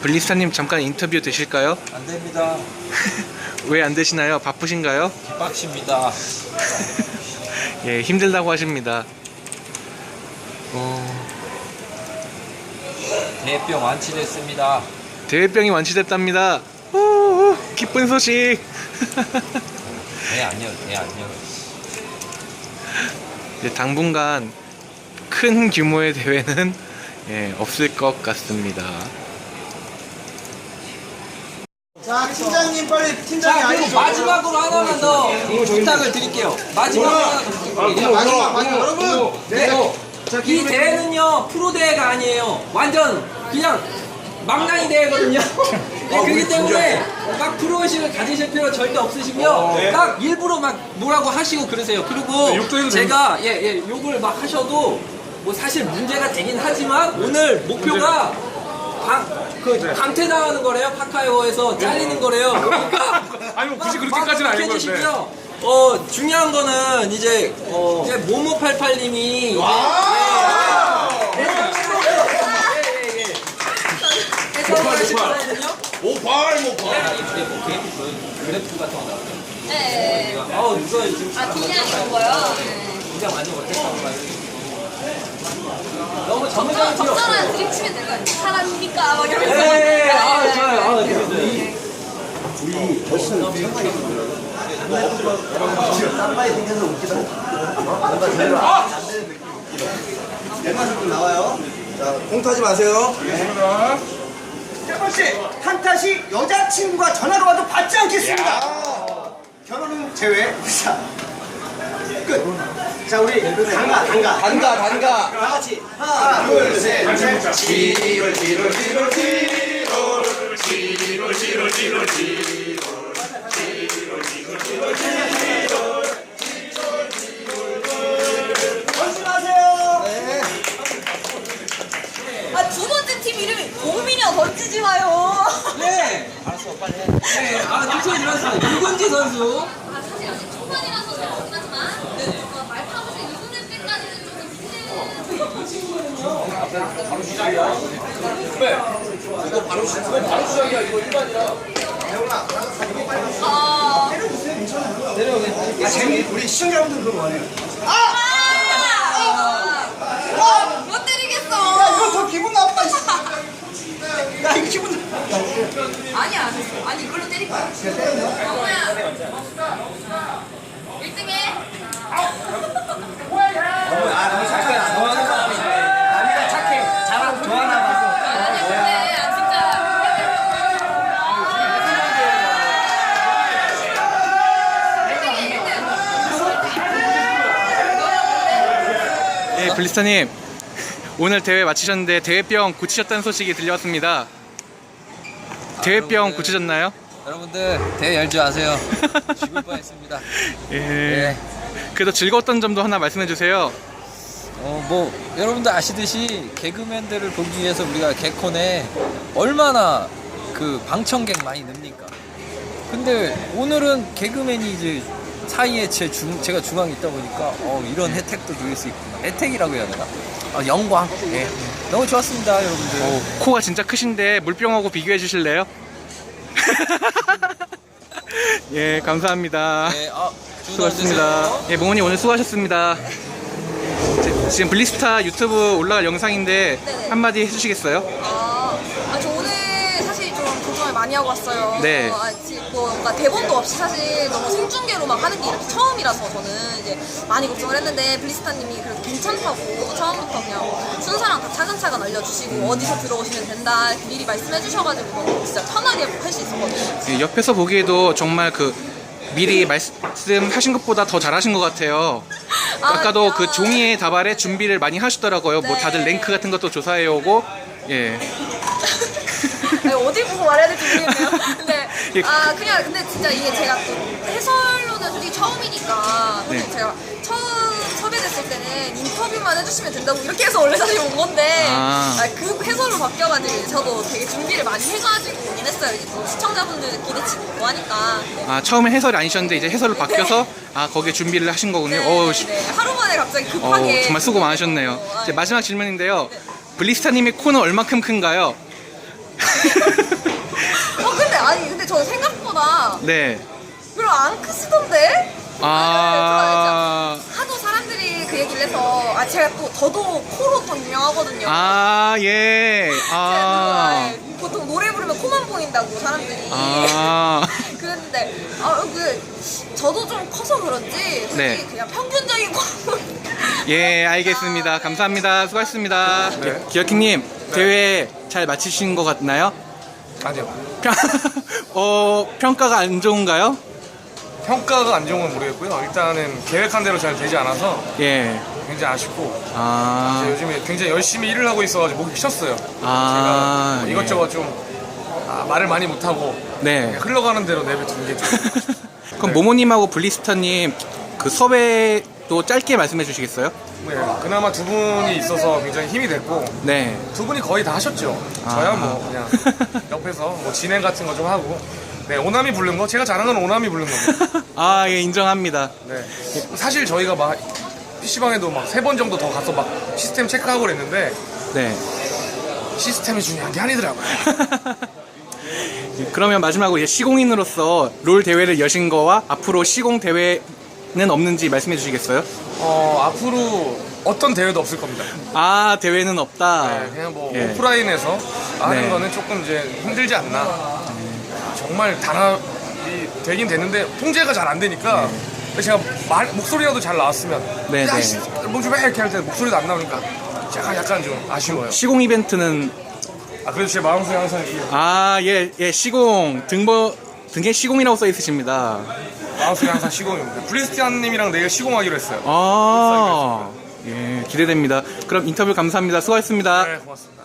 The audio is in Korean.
블리스타님 잠깐 인터뷰 되실까요? 안 됩니다. 왜 안 되시나요? 바쁘신가요? 빡십니다. 예, 힘들다고 하십니다. 어, 대병 완치됐습니다. 대회병이 완치됐답니다. 기쁜 소식. 대 안녕, 대 안녕. 이제 당분간 큰 규모의 대회는 예, 없을 것 같습니다. 자, 팀장님 빨리 팀장이 자, 그리고. 마지막으로 하나만 더 부탁을 드릴게요. 마지막으로 하나 더 부탁드릴게요. 마지막 마지막 여러분. 네. 이 대회는요, 프로 대회가 아니에요. 완전 그냥 망나니 대회거든요. 네, 그렇기 때문에 막 프로의식을 가지실 필요 절대 없으시고요. 딱 일부러 막 뭐라고 하시고 그러세요. 그리고 제가 예, 예, 욕을 막 하셔도 뭐 사실 문제가 되긴 하지만 오늘 목표가 강, 그 강퇴당하는 거래요. 파카요에서 잘리는 거래요. 그러니까 아니, 뭐 굳이 막- 그렇게까지는 막 아니고, 해주시고요. 어 중요한 거는 이제 어 이제 모모팔팔님이 이제 예예예 거거든요. 모발 모발 이게 뭐 그래프 같은 거 나왔죠. 네. 아 누가 지금 아, 그냥 이런 거요? 네. 긴장 많이 못했다고 봐요. 너무 전문적인 필요 없어요. 적절한 드립 치면 될거 아니에요? 사람입니까? 막 이러면서. 네, 아 네, 좋아요. 아 네, 재밌어요. 네. 나와요. 자, 공투하지 마세요. 첫 번째, 한타시 여자친구가 전화로 와도 받지 않겠습니다. 결혼은 제외. 자, 끝. 자, 우리 단가, 단가. 단가, 단가. 다 같이. 하나, 둘, 셋, 넷. 지롤, 지롤, 지롤, 지롤. 조심하세요. 네, 아, 좋죠, 일어났습니다. 유근지 선수. 아, 사실 아직 초반이라서 잘 못하지만 어, 말파고에 이분의 때까지는 조금 아, 아, 재미, 우리 시청자분들 그거 원해요. 아! 아! 못 때리겠어. 야, 이거 더 기분 나빠. 이 야, 이거 기분 나빠. 아니야, 안 했어. 아니, 이걸로 때릴 거야. 영호야. 1등해. 아, 너무 착해. 좋아하는 사람이네. 남이가 착해. 잘하고 좋아하나 봐. 아니, 근데, 아, 진짜. 예, 블리스타님 오늘 대회 마치셨는데 대회병 고치셨다는 소식이 들려왔습니다. 대회병 고치셨나요? 여러분들, 대회 열지 마세요. 죽을 뻔했습니다. 예. 네. 그래도 즐거웠던 점도 하나 말씀해 주세요. 어, 뭐, 여러분들 아시듯이 개그맨들을 보기 위해서 우리가 개콘에 얼마나 그 방청객 많이 늡니까? 근데 오늘은 개그맨이 이제 사이에 제 중, 제가 중앙에 있다 보니까 어, 이런 혜택도 누릴 수 있구나. 혜택이라고 해야 되나? 어, 영광. 예. 너무 좋았습니다, 여러분들. 오, 코가 진짜 크신데 물병하고 비교해 주실래요? 예, 감사합니다. 네, 아, 좋은 하루 수고하셨습니다. 예, 몽원님 오늘 수고하셨습니다. 지- 지금 블리스타 유튜브 올라갈 영상인데 네네. 한마디 해주시겠어요? 아, 아, 저 오늘 사실 좀 걱정을 많이 하고 왔어요. 네. 아, 지- 뭐, 뭔가 대본도 없이 사실 너무 생중계로 막 하는 게 이렇게 처음이라서 저는 이제 많이 걱정을 했는데 블리스타님이 그래도 괜찮다고 처음부터 그냥 순서랑 다 차근차근 알려주시고 어디서 들어오시면 된다 미리 말씀해 주셔가지고 너무 진짜 편하게 할 수 있었거든요. 예, 옆에서 보기에도 정말 그 미리 말씀하신 것보다 더 잘하신 것 같아요. 아, 아까도 그 그래요? 종이에 다발에 준비를 많이 하시더라고요. 뭐 네. 다들 랭크 같은 것도 조사해 오고, 예. 아니, 어디 보고 말해야 될지 모르겠네요. 근데 예. 아 그냥 근데 진짜 이게 제가 또 해설로는 솔직히 처음이니까 솔직히 네. 제가 처음 섭외됐을 때는 인터뷰만 해주시면 된다고 이렇게 해서 원래 사실 온 건데 아. 아, 그 해설로 바뀌어가지고 저도 되게 준비를 많이 해가지고 오긴 했어요. 이제 또 시청자분들 기대치도 있고 하니까. 네. 아 처음에 해설이 아니셨는데 이제 해설로 바뀌어서 아 거기에 준비를 하신 거군요. 어우, 시- 네, 하루 만에 갑자기 어, 급하게. 정말 수고 많으셨네요. 어, 이제 아, 마지막 질문인데요. 블리스타님의 코는 얼만큼 큰가요? 어 근데 아니 근데 저 생각보다 네. 별로 안 크시던데? 아, 하도 사람들이 그 얘기를 해서 아 제가 또 저도 코로 더 유명하거든요. 아, 예. 제가 아, 또, 아, 보통 노래 부르면 코만 보인다고 사람들이. 아, 그랬는데 아그 저도 좀 커서 그런지 솔직히 네. 그냥 평균적인 코. 예, 알겠습니다. 감사합니다. 수고하셨습니다. 네. 기어킹님, 대회 잘 마치신 것 같나요? 아니요. 평, 어, 평가가 안 좋은가요? 평가가 안 좋은 건 모르겠고요. 일단은 계획한 대로 잘 되지 않아서 예. 굉장히 아쉽고 아, 이제 요즘에 굉장히 열심히 일을 하고 있어가지고 목이 쉬었어요. 아, 제가 뭐 예. 이것저것 좀 아, 말을 많이 못하고 네. 흘러가는 대로 내뱉은 게 좀. 그럼 네. 모모님하고 블리스터님 그 섭외 도 짧게 말씀해 주시겠어요? 네, 그나마 두 분이 있어서 굉장히 힘이 됐고 네. 두 분이 거의 다 하셨죠. 아. 저야 뭐 그냥 옆에서 뭐 진행 같은 거 좀 하고 네 오남이 부른 거 제가 잘하는 건 오남이 부른 겁니다. 아, 예, 인정합니다. 네. 사실 저희가 막 PC방에도 막 세 번 정도 더 가서 막 시스템 체크하고 그랬는데 네. 시스템이 중요한 게 아니더라고요. 그러면 마지막으로 이제 시공인으로서 롤 대회를 여신 거와 앞으로 시공 대회 는 없는지 말씀해 주시겠어요? 어, 앞으로 어떤 대회도 없을 겁니다. 아, 대회는 없다. 네, 그냥 뭐 예. 오프라인에서 하는 네. 거는 조금 이제 힘들지 않나. 정말 단합이 되긴 됐는데 통제가 잘 안 되니까 근데 제가 말, 목소리라도 잘 나왔으면 네, 야, 네. 씨, 뭐좀 해! 이렇게 할 때 목소리도 안 나오니까 약간, 약간 좀 아쉬워요. 시공 이벤트는 아, 그래도 제 마음속에 항상 이 아, 예, 예, 시공 등버 등에 시공이라고 써 있으십니다. 마음속에 항상 시공입니다. 블리스티안님이랑 내일 시공하기로 했어요. 아, 예, 기대됩니다. 그럼 인터뷰 감사합니다. 수고하셨습니다. 네, 고맙습니다.